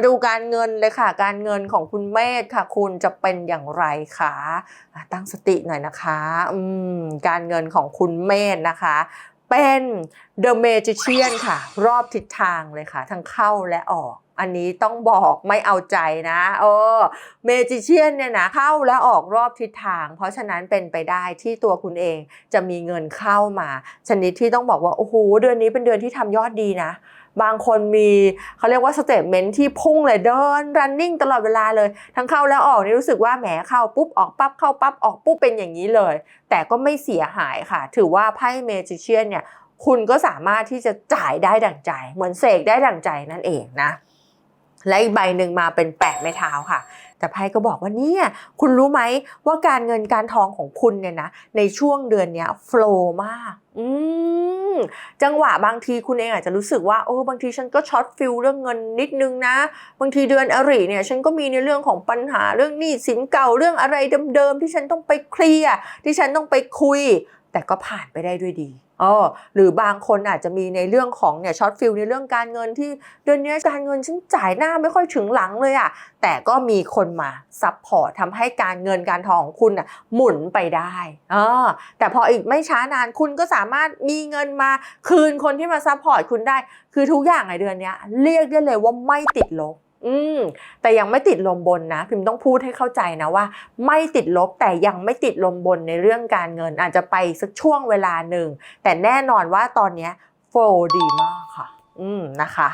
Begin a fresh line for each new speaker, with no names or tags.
มาดูการเงินเลยค่ะ การเงินของคุณเมธค่ะ คุณจะเป็นอย่างไรคะตั้งสติหน่อยนะคะอืมการเงินของคุณเมธนะคะ เป็น The Magician ค่ะ รอบทิศทางเลยค่ะ ทั้งเข้าและออกอันนี้ต้องบอกไม่เอาใจนะเออเมจิเชียนเนี่ยนะเข้าและออกรอบทิศทาง เพราะฉะนั้นเป็นไปได้ที่ตัวคุณเองจะมีเงินเข้ามา ชนิดที่ต้องบอกว่า โอ้โหเดือนนี้เป็นเดือนที่ทำยอดดีนะ บางคนมีเขาเรียกว่าสเตทเมนต์ที่พุ่งเลยเดิน running ตลอดเวลาเลย ทั้งเข้าแล้วออกนี่รู้สึกว่าแหมเข้าปุ๊บออกปั๊บเข้าปั๊บออกปุ๊บเป็นอย่างนี้เลย แต่ก็ไม่เสียหายค่ะ ถือว่าไพ่เมจิเชียนเนี่ยคุณก็สามารถที่จะจ่ายได้ดั่งใจ เหมือนเสกได้ดั่งใจนั่นเองนะ และอีกใบหนึ่งมาเป็นแปดไม้เท้าค่ะ แต่ไพ่ก็บอกว่าเนี่ยคุณรู้ไหมว่าการเงินการทองของคุณเนี่ยนะในช่วงเดือนเนี้ยโฟล์มาก อืมจังหวะบางทีคุณเองอาจจะรู้สึกว่าโอ้บางทีฉันก็ช็อตฟิลเรื่องเงินนิดนึงนะ บางทีเดือนอริเนี่ยฉันก็มีในเรื่องของปัญหาเรื่องหนี้สินเก่าเรื่องอะไรเดิมๆที่ฉันต้องไปเคลียร์ที่ฉันต้องไปคุย แต่ก็ผ่านไปได้ด้วยดีอ๋อหรือบางคนอาจจะมีในเรื่องของเนี่ยช็อตฟิลในเรื่องการเงินที่เดือนนี้การเงินฉันจ่ายหน้าไม่ค่อยถึงหลังเลยอะแต่ก็มีคนมาซัพพอร์ตทำให้การเงินการทองของคุณน่ะหมุนไปได้เออแต่พออีกไม่ช้านานคุณก็สามารถมีเงินมาคืนคนที่มาซัพพอร์ตคุณได้ คือทุกอย่างในเดือนนี้เรียกได้เลยว่าไม่ติดลบ อืมแต่ยังไม่ติดลมบนนะพิมพ์ต้องพูดให้เข้าใจนะว่า ไม่ติดลบแต่ยังไม่ติดลมบนในเรื่องการเงิน อาจจะไปสักช่วงเวลาหนึ่ง แต่แน่นอนว่าตอนนี้โฟลดีมากค่ะ อืมนะคะ